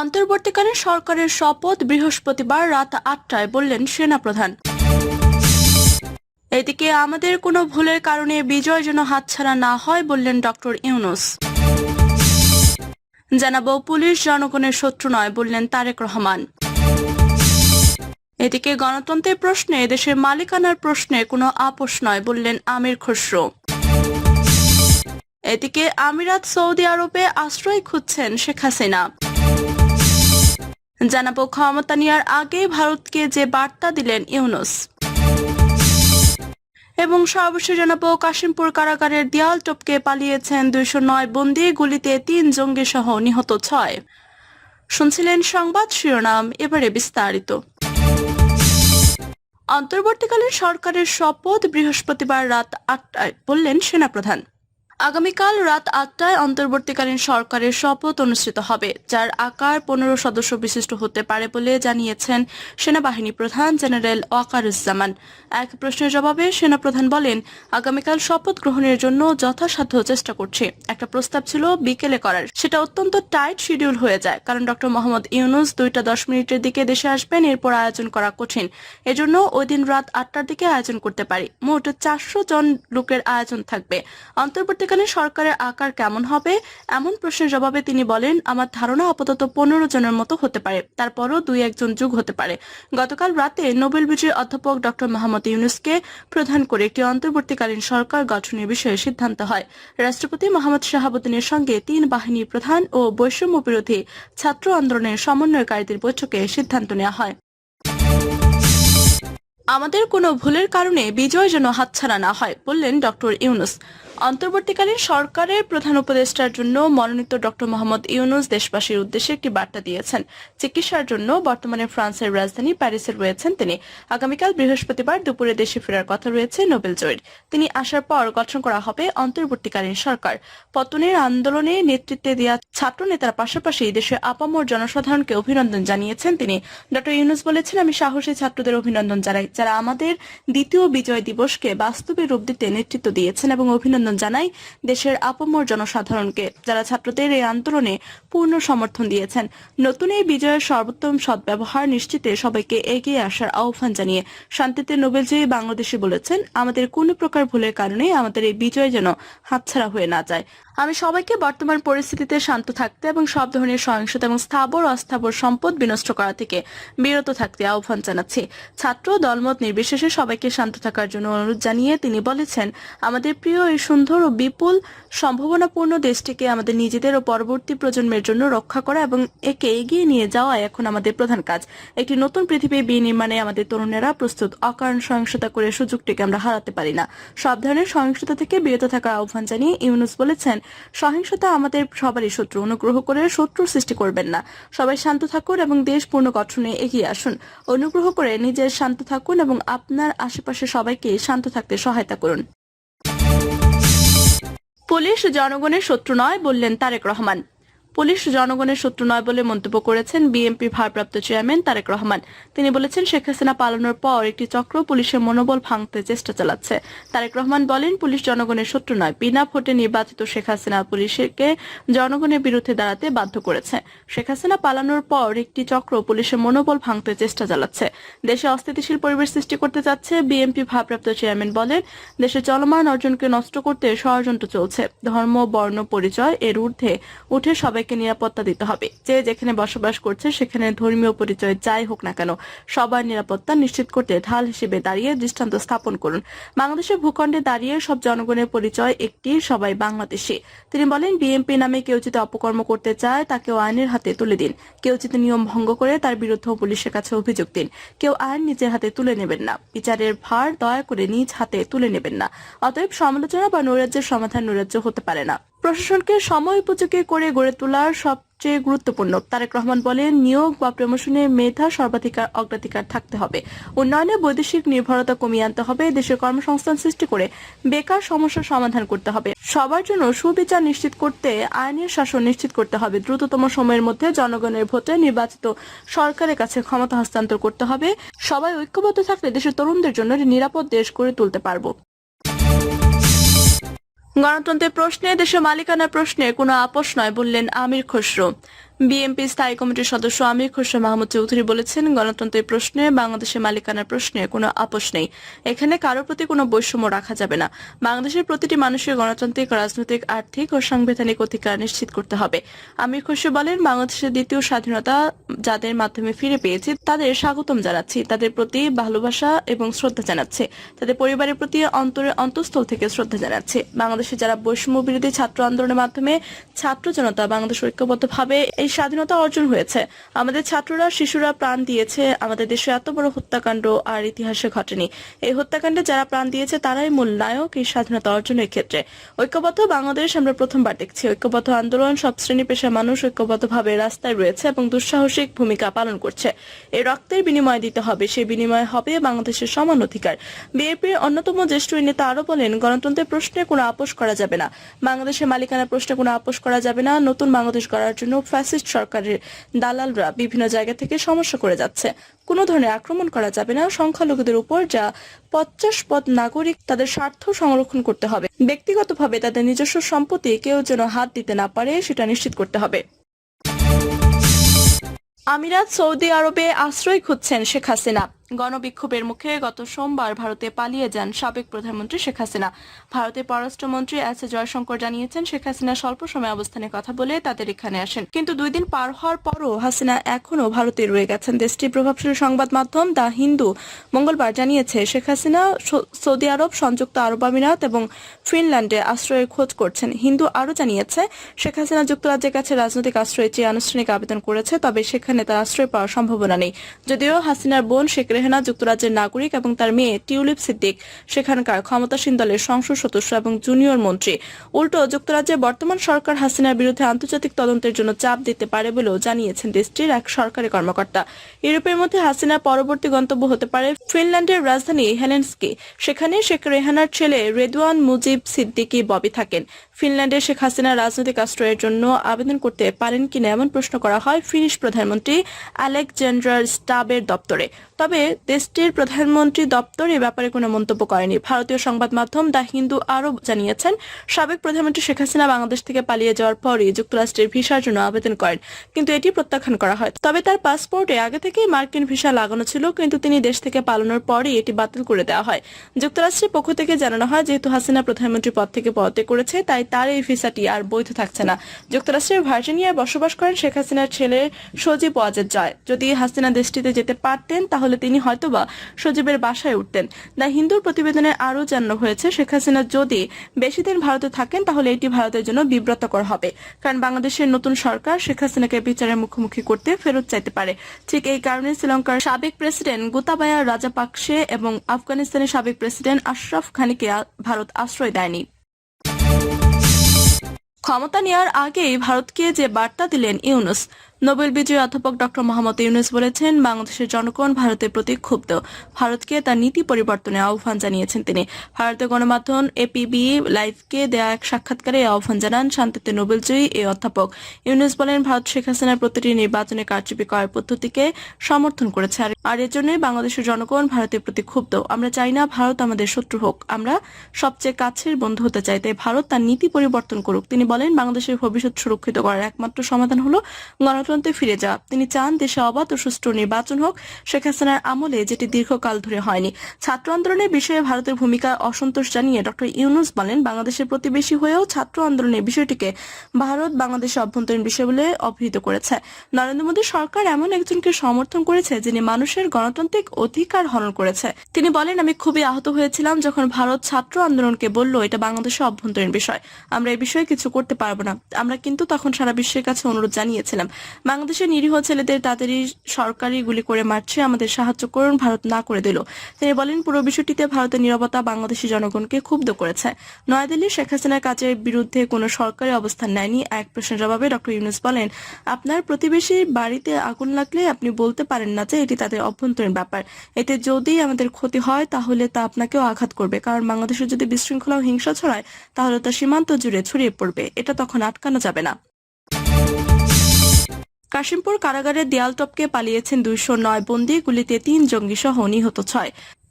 অন্তর্বর্তীকালীন সরকারের শপথ বৃহস্পতিবার রাত আটটায় বললেন সেনাপ্রধান। এদিকে আমাদের কোনো ভুলের কারণে বিজয় যেন হাতছাড়া না হয় বললেন ডক্টর ইউনুস। জানাব পুলিশ জনগণের শত্রু নয় বললেন তারেক রহমান। এদিকে গণতন্ত্রের প্রশ্নে দেশের মালিকানার প্রশ্নে কোনো আপোষ নয় বললেন আমির খসরু। এদিকে আমিরাত সৌদি আরবে আশ্রয় খুঁজছেন শেখ হাসিনা। জানাব ক্ষমতা নেওয়ার আগে ভারতকে যে বার্তা দিলেন ইউনুস। এবং সর্বশেষ জানাব কাশিমপুর কারাগারের দেয়াল টপকে পালিয়েছেন দুইশো নয় বন্দি, গুলিতে তিন জঙ্গি সহ নিহত ছয়। শুনছিলেন সংবাদ শিরোনাম, এবারে বিস্তারিত। অন্তর্বর্তীকালীন সরকারের শপথ বৃহস্পতিবার রাত আটটায়, বললেন সেনাপ্রধান। আগামীকাল রাত আটটায় অন্তর্বর্তীকালীন সরকারের শপথ অনুষ্ঠিত হবে, যার আকার পনেরো সদস্য বিশিষ্ট হতে পারে বলে জানিয়েছেন সেনাবাহিনী প্রধান জেনারেল ওয়াকারুজ্জামান। এক প্রশ্নের জবাবে সেনাপ্রধান বলেন, আগামীকাল শপথ গ্রহণের জন্য যথাসাধ্য চেষ্টা করছি। একটা প্রস্তাব ছিল বিকেলে করার। সেটা অত্যন্ত টাইট শিডিউল হয়ে যায়, কারণ ডক্টর মোহাম্মদ ইউনুস দুইটা দশ মিনিটের দিকে দেশে আসবেন, এরপর আয়োজন করা কঠিন। এজন্য ওই দিন রাত আটটার দিকে আয়োজন করতে পারি। মোট চারশো জন লোকের আয়োজন থাকবে। অন্তর্বর্তীকালীন সরকারের আকার কেমন হবে? এমন প্রশ্নের জবাবে তিনি বলেন, আমার ধারণা আপাতত পনেরো জনের মতো হতে পারে। তারপরও দুই একজন যুগ হতে পারে। গতকাল রাতে নোবেল বিজয়ী অধ্যাপক ডক্টর মোহাম্মদ ইউনুসকে প্রধান করে একটি অন্তর্বর্তীকালীন সরকার গঠনের বিষয়ে সিদ্ধান্ত হয়। রাষ্ট্রপতি মোহাম্মদ শাহাবুদ্দিনের সঙ্গে তিন বাহিনী প্রধান ও বৈষম্য বিরোধী ছাত্র আন্দোলনের সমন্বয়কারীদের বৈঠকে সিদ্ধান্ত নেওয়া হয়। আমাদের কোনো ভুলের কারণে বিজয় যেন হাতছাড়া না হয়, বললেন ডক্টর ইউনুস। অন্তর্বর্তীকালীন সরকারের প্রধান উপদেষ্টার জন্য মনোনীত ডক্টর মোহাম্মদ ইউনুস দেশবাসীর উদ্দেশ্যে একটি বার্তা দিয়েছেন। চিকিৎসার জন্য বর্তমানে ফ্রান্সের রাজধানী প্যারিসে রয়েছেন তিনি। আগামীকাল বৃহস্পতিবার দুপুরে দেশে ফেরার কথা রয়েছে নোবেল জয়ের। তিনি আসার পর গঠন করা হবে অন্তর্বর্তীকালীন সরকার। পতনের আন্দোলনে নেতৃত্বে দেওয়া ছাত্র নেতার পাশাপাশি দেশের আপামর জনসাধারণকে অভিনন্দন জানিয়েছেন তিনি। ডক্টর ইউনুস বলেছেন, আমি সাহসী ছাত্রদের অভিনন্দন জানাই, যারা আমাদের দ্বিতীয় বিজয় দিবসকে বাস্তবে রূপ দিতে নেতৃত্ব দিয়েছেন এবং অভিনন্দন জানাই দেশের আপমর জনসাধারণকে, যারা ছাত্রদের এই আন্দোলনে পূর্ণ সমর্থন দিয়েছেন। নতুন এই বিজয়ের সর্বোত্তম সদ্ব্যবহার নিশ্চিতে সবাইকে এগিয়ে আসার আহ্বান জানিয়ে শান্তিতে নোবেলজয়ী বাংলাদেশে বলেছেন, আমাদের কোনো প্রকার ভুলের কারণে আমাদের এই বিজয় যেন হাতছাড়া হয়ে না যায়। আমি সবাইকে বর্তমান পরিস্থিতিতে শান্ত থাকতে এবং সব ধরনের সহিংসতা এবং স্থাবর অস্থাবর সম্পদ বিনষ্ট করা থেকে বিরত থাকতে আহ্বান জানাচ্ছি। ছাত্র দলমত নির্বিশেষে সবাইকে শান্ত থাকার জন্য অনুরোধ জানিয়ে তিনি বলেছেন, আমাদের প্রিয় এই সুন্দর ও বিপুল সম্ভাবনাপূর্ণ দেশটিকে আমাদের নিজেদের ও পরবর্তী প্রজন্মের জন্য রক্ষা করা এবং একে এগিয়ে নিয়ে যাওয়া এখন আমাদের প্রধান কাজ। একটি নতুন পৃথিবী বিনির্মাণে আমাদের তরুণেরা প্রস্তুত। অকারণ সহিংসতা করে সুযোগটিকে আমরা হারাতে পারি না। সব ধরনের সহিংসতা থেকে বিরত থাকার আহ্বান জানিয়ে ইউনুস বলেছেন, সহিংসতা আমাদের সবারই শত্রু। অনুগ্রহ করে শত্রু সৃষ্টি করবেন না। সবাই শান্ত থাকুন এবং দেশ পূর্ণ গঠনে এগিয়ে আসুন। অনুগ্রহ করে নিজের শান্ত থাকুন এবং আপনার আশেপাশে সবাইকে শান্ত থাকতে সহায়তা করুন। পুলিশ জনগণের শত্রু নয় বললেন তারেক রহমান। পুলিশ জনগণের শত্রু নয় বলে মন্তব্য করেছেন বিএনপি ভারপ্রাপ্ত চেয়ারম্যান তারেক রহমান। তিনি বলেছেন, শেখ হাসিনা পালানোর পর একটি চক্র পুলিশের মনোবল ভাঙতে চেষ্টা চালাচ্ছে। তারেক রহমান বলেন, পুলিশ জনগণের শত্রু নয়। বিনা ভোটে নির্বাচিত শেখ হাসিনা পুলিশকে জনগণের বিরুদ্ধে দাঁড়াতে বাধ্য করেছে। শেখ হাসিনা পালানোর পর একটি চক্র পুলিশের মনোবল ভাঙতে চেষ্টা চালাচ্ছে। দেশে অস্থিতিশীল পরিবেশ সৃষ্টি করতে যাচ্ছে, বিএনপি ভারপ্রাপ্ত চেয়ারম্যান বলেন, দেশে চলমান অর্জনকে নষ্ট করতে ষড়যন্ত্র চলছে। ধর্ম, বর্ণ, পরিচয় এর ঊর্ধ্বে উঠে সবাইকে নিরাপত্তা দিতে হবে। যে যেখানে বসবাস করছে, সেখানে ধর্মীয় পরিচয় যাই হোক না কেন, সবার নিরাপত্তা নিশ্চিত করতে ঢাল হিসেবে দাঁড়িয়ে দৃষ্টান্ত স্থাপন করুন। বাংলাদেশের ভূখণ্ডে দাঁড়িয়ে সব জনগণের পরিচয় একটি, সবাই বাংলাদেশি। তিনি বলেন, বিএনপি নামে কেউ যদি অপকর্ম করতে চায়, তাকেও আইনের হাতে তুলে দিন। কেউ যদি নিয়ম ভঙ্গ করে, তার বিরুদ্ধে পুলিশের কাছে অভিযোগ দিন। কেউ আইন নিজের হাতে তুলে নেবেন না। বিচারের ভার দয়া করে নিজ হাতে তুলে নেবেন না। অতএব সমালোচনা বা নৈরাজ্যের সমাধান নৈরাজ্য হতে পারে না। প্রশাসনকে সময় উপযোগী করে গড়ে তোলার সবচেয়ে গুরুত্বপূর্ণ। তারেক রহমান বলেন, নিয়োগ বা প্রমোশনে মেধা সর্বাধিকার, অগ্রাধিকার থাকতে হবে। উন্নয়নে বৈদেশিক নির্ভরতা কমিয়ে আনতে হবে, দেশের কর্মসংস্থান সৃষ্টি করে বেকার সমস্যার সমাধান করতে হবে। সবার জন্য সুবিচার নিশ্চিত করতে, আইনের শাসন নিশ্চিত করতে হবে। দ্রুততম সময়ের মধ্যে জনগণের ভোটে নির্বাচিত সরকারের কাছে ক্ষমতা হস্তান্তর করতে হবে। সবাই ঐক্যবদ্ধ থাকলে দেশের তরুণদের জন্য নিরাপদ দেশ গড়ে তুলতে পারব। গণতন্ত্রের প্রশ্নে দেশের মালিকানার প্রশ্নে কোনো আপোষ নয় বললেন আমির খসরু। বিএনপি স্থায়ী কমিটির সদস্য আমির খসরু মাহমুদ চৌধুরী বলেছেন, গণতন্ত্রের প্রশ্নে বাংলাদেশের মালিকানার প্রশ্নে কোনো আপোষ নেই। এখানে কারও প্রতি কোনো বৈষম্য রাখা যাবে না। বাংলাদেশের প্রতিটি মানুষের গণতান্ত্রিক, রাজনৈতিক, আর্থিক ও সাংবিধানিক অধিকার নিশ্চিত করতে হবে। আমির খসরু বলেন, বাংলাদেশের দ্বিতীয় স্বাধীনতা যাদের মাধ্যমে ফিরে পেয়েছি, তাদের স্বাগতম জানাচ্ছি। তাদের প্রতি ভালোবাসা এবং শ্রদ্ধা জানাচ্ছে। তাদের পরিবারের প্রতি অন্তরের অন্তঃস্থল থেকে শ্রদ্ধা জানাচ্ছে। বাংলাদেশে যারা বৈষম্য বিরোধী ছাত্র আন্দোলনের মাধ্যমে ছাত্র জনতা বাংলাদেশ ঐক্যবদ্ধভাবে এই স্বাধীনতা অর্জন হয়েছে। আমাদের ছাত্ররা, শিশুরা প্রাণ দিয়েছে। আমাদের দেশে এত বড় হত্যাকাণ্ড আর ইতিহাসে ঘটেনি। এই হত্যাকাণ্ডে যারা প্রাণ দিয়েছে, তারাই মূল নায়ক এই স্বাধীনতা অর্জনের ক্ষেত্রে। ঐক্যবদ্ধ বাংলাদেশ আমরা প্রথমবার দেখছি। ঐক্যবদ্ধ আন্দোলন সব শ্রেণি পেশার মানুষ ঐক্যবদ্ধভাবে রাস্তায় রয়েছে এবং দুঃসাহসিক ভূমিকা পালন করছে। এই রক্তের বিনিময় দিতে হবে সেই বিনিময় হবে বাংলাদেশের সমান অধিকার। বিএনপির অন্যতম জ্যেষ্ঠ নেতা আরও বলেন, গণতন্ত্রের প্রশ্নে কোনো আপোষ করা যাবে না। বাংলাদেশের মালিকানা প্রশ্নে কোনো আপোষ করা যাবে না। নতুন বাংলাদেশ গড়ার জন্য ফ্যাসিস্ট সরকারের দালালরা বিভিন্ন জায়গা থেকে সমস্যা করে যাচ্ছে। কোনো ধরনের আক্রমণ করা যাবে না সংখ্যালঘুদের উপর, যা পঞ্চাশ পদ নাগরিক তাদের স্বার্থ সংরক্ষণ করতে হবে। ব্যক্তিগতভাবে তাদের নিজস্ব সম্পত্তি কেউ যেন হাত দিতে না পারে, সেটা নিশ্চিত করতে হবে। আমিরাত সৌদি আরবে আশ্রয় খুঁজছেন শেখ হাসিনা। গণবিক্ষোভের মুখে গত সোমবার ভারতে পালিয়ে যান সাবেক প্রধানমন্ত্রী শেখ হাসিনা। ভারতের পররাষ্ট্রমন্ত্রী এস এ জয়শঙ্কর জানিয়েছেন, শেখ হাসিনা স্বল্প সময় অবস্থানে কথা বলে তাদের এখানে আসেন। কিন্তু দুই দিন পার হওয়ার পরও হাসিনা এখনও ভারতে রয়ে গেছেন। দেশটির প্রভাবশালী সংবাদ মাধ্যম দ্য হিন্দু মঙ্গলবার জানিয়েছে, শেখ হাসিনা সৌদি আরব, সংযুক্ত আরব আমিরাত এবং ফিনল্যান্ডে আশ্রয়ের খোঁজ করছেন। হিন্দু আরও জানিয়েছে, শেখ হাসিনা যুক্তরাজ্যের কাছে রাজনৈতিক আশ্রয় চেয়ে আনুষ্ঠানিক আবেদন করেছে, তবে সেখানে তার আশ্রয় পাওয়ার সম্ভাবনা নেই। যদিও হাসিনার বোন শেখ রেহানা যুক্তরাজ্যের নাগরিক এবং তার মেয়ে টিউলিপ সিদ্দিক। সেখানকার ক্ষমতাসীন দলের সংসদ সদস্য এবং জুনিয়র মন্ত্রী। উল্টো যুক্তরাজ্যের বর্তমান সরকার হাসিনার বিরুদ্ধে আন্তর্জাতিক তদন্তের জন্য চাপ দিতে পারে বলেও জানিয়েছেন দেশটির এক সরকারি কর্মকর্তা। ইউরোপের মধ্যে হাসিনা পরবর্তী গন্তব্য হতে পারে ফিনল্যান্ডের রাজধানী হেলেন্সকি। সেখানে শেখ রেহানার ছেলে রেদওয়ান মুজিব সিদ্দিকি ববি থাকেন। ফিনল্যান্ডে শেখ হাসিনা রাজনৈতিক আশ্রয়ের জন্য আবেদন করতে পারেন কিনা এমন প্রশ্ন করা হয় ফিনিশ প্রধানমন্ত্রী আলেকজান্ডার স্টাবের দপ্তরে। তবে দেশটির প্রধানমন্ত্রী দপ্তর এ ব্যাপারে কোনো মন্তব্য করেনি। ভারতীয় সংবাদ মাধ্যম দ্য হিন্দু আরও জানিয়েছেন, সাবেক প্রধানমন্ত্রী শেখ হাসিনা বাংলাদেশ থেকে পালিয়ে যাওয়ার পরই যুক্তরাষ্ট্রের ভিসার জন্য আবেদন করেন, কিন্তু এটি প্রত্যাখ্যান করা হয়। তবে তার পাসপোর্টে আগে থেকেই মার্কিন ভিসা লাগানো ছিল, কিন্তু তিনি দেশ থেকে পালানোর পরই এটি বাতিল করে দেওয়া হয়। যুক্তরাষ্ট্রের পক্ষ থেকে জানানো হয়, যেহেতু হাসিনা প্রধানমন্ত্রী পদ থেকে পদত্যাগ করেছে, তাই তার এই ভিসাটি আর বৈধ থাকছে না। যুক্তরাষ্ট্রের ভার্জিনিয়ায় বসবাস করেন শেখ হাসিনার ছেলে সজীব ওয়াজেদ জয়। যদি হাসিনা দেশটিতে যেতে পারতেন, তাহলে তিনি হয়তোবা সজীবের বাসায় উঠতেন। দ্য হিন্দুর প্রতিবেদনে আরও জানানো হয়েছে, শেখ হাসিনা যদি বেশি দিন ভারতে থাকেন, তাহলে এটি ভারতের জন্য বিব্রতকর হবে। কারণ বাংলাদেশের নতুন সরকার শেখ হাসিনাকে বিচারের মুখোমুখি করতে ফেরত চাইতে পারে। ঠিক এই কারণে শ্রীলঙ্কার সাবেক প্রেসিডেন্ট গোতাবায়া রাজাপাকসে এবং আফগানিস্তানের সাবেক প্রেসিডেন্ট আশরাফ খানিকে ভারত আশ্রয় দেয়নি। ক্ষমতা নেওয়ার আগেই ভারতকে যে বার্তা দিলেন ইউনুস নোবেল বিজয়ী অধ্যাপক ডক্টর মোহাম্মদ ইউনুস বলেছেন, বাংলাদেশের জনগণ ভারতের প্রতি ক্ষুব্ধ। ভারতকে তার নীতি পরিবর্তনে আহ্বান জানিয়েছেন তিনি। ভারতের গণমাধ্যম এপিবি লাইভকে দেয়া এক সাক্ষাৎকারে আহ্বান জানান শান্তিতে নোবেলজয়ী এই অধ্যাপক। ইউনুস বলেন, ভারত শেখ হাসিনার প্রতিটি নির্বাচনে কারচুপি করার পদ্ধতিকে সমর্থন করেছে। আর- আর এর জন্যই বাংলাদেশের জনগণ ভারতের প্রতি ক্ষুব্ধ। আমরা চাই না ভারত আমাদের শত্রু হোক, আমরা সবচেয়ে কাছের বন্ধু হতে চাই, তাই ভারত তার নীতি পরিবর্তন করুক। তিনি বলেন, বাংলাদেশের ভবিষ্যৎ সুরক্ষিত করার একমাত্র সমাধান হলো গণতন্ত্রে ফিরে যাওয়া। তিনি চান দেশে অবাধ ও সুষ্ঠু নির্বাচন হোক। শেখ হাসিনার আমলে যেটি দীর্ঘকাল ধরে হয়নি। ছাত্র আন্দোলনের বিষয়ে ভারতের ভূমিকা অসন্তোষ জানিয়ে ডক্টর ইউনুস বলেন, বাংলাদেশের প্রতিবেশী হয়েও ছাত্র আন্দোলনের বিষয়টিকে ভারত বাংলাদেশের অভ্যন্তরীণ বিষয় বলে অভিহিত করেছে। নরেন্দ্র মোদী সরকার এমন একজনকে সমর্থন করেছে যিনি মানুষের গণতান্ত্রিক অধিকার হরণ করেছে। তিনি বলেন, আমি খুবই আহত হয়েছিলাম যখন ভারত ছাত্র আন্দোলনকে বলল, এটা বাংলাদেশের অভ্যন্তরীণ বিষয়। আমরা এই বিষয়ে কিছু করতে পারব না। আমরা কিন্তু তখন সারা বিশ্বের কাছে অনুরোধ জানিয়েছিলাম। বাংলাদেশের নিরীহ ছেলেদের তাদেরই সরকারি গুলি করে মারছে, আমাদের সাহায্য করুন, ভারত না করে দিল। তিনি বলেন, পুরো বিষয়টিতে ভারতের নিরাপত্তা বাংলাদেশি জনগণকে ক্ষুব্ধ করেছে। নয়াদিল্লি শেখ হাসিনার কাজের বিরুদ্ধে কোনো সরকারি অবস্থান নেয়নি, এক প্রশ্নের জবাবে ডক্টর ইউনুস বলেন, আপনার প্রতিবেশীর বাড়িতে আগুন লাগলে আপনি বলতে পারেন না যে এটি তাদের অভ্যন্তরীণ ব্যাপার। এতে যদি আমাদের ক্ষতি হয়, তাহলে তা আপনাকেও আঘাত করবে। কারণ বাংলাদেশে যদি বিশৃঙ্খলা ও হিংসা ছড়ায়, তাহলে তা সীমান্ত জুড়ে ছড়িয়ে পড়বে। এটা তখন আটকানো যাবে না। কাশিমপুর কারাগারের দেয়াল টপকে পালিয়েছেন দুইশো নয় বন্দী গুলিতে তিন জঙ্গি সহ নিহত ছয়।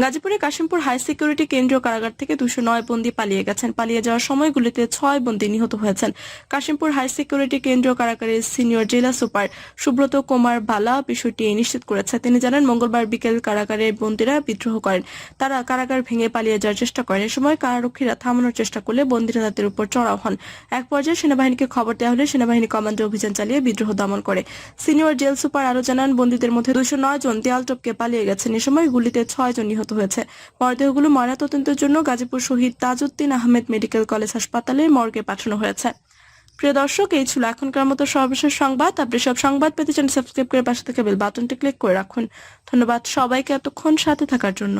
গাজীপুরে কাশিমপুর হাই সিকিউরিটি কেন্দ্রীয় কারাগার থেকে দুশো নয় বন্দী পালিয়ে গেছেন। পালিয়ে যাওয়ার সময় গুলিতে ছয় বন্দী নিহত হয়েছেন। কাশিমপুর হাই সিকিউরিটি কেন্দ্রীয় কারাগারের সিনিয়র জেলা সুপার সুব্রত কুমার বালা বিষয়টি নিশ্চিত করেছে। তিনি জানান, মঙ্গলবার বিকেল কারাগারের বন্দীরা বিদ্রোহ করেন। তারা কারাগার ভেঙে পালিয়ে যাওয়ার চেষ্টা করেন। এ সময় কারারক্ষীরা থামানোর চেষ্টা করলে বন্দীরা তাদের উপর চড়াও হন। এক পর্যায়ে সেনাবাহিনীকে খবর দেওয়া হলে সেনাবাহিনী কমান্ডো অভিযান চালিয়ে বিদ্রোহ দমন করে। সিনিয়র জেল সুপার আরও জানান, বন্দীদের মধ্যে দুশো নয় জন দেয়াল টপকে পালিয়ে গেছেন। এ সময় গুলিতে ছয় জন নিহত হয়েছে। মরদেহগুলো ময়নাতদন্তের জন্য গাজীপুর শহীদ তাজউদ্দিন আহমেদ মেডিকেল কলেজ হাসপাতালে মর্গে পাঠানো হয়েছে। প্রিয় দর্শক, এই ছিল এখনকার মতো সর্বশেষ সংবাদ। আপনি সব সংবাদ পেতে চান, সাবস্ক্রাইব করে পাশে থেকে বেল বাটনটি ক্লিক করে রাখুন। ধন্যবাদ সবাইকে এতক্ষণ সাথে থাকার জন্য।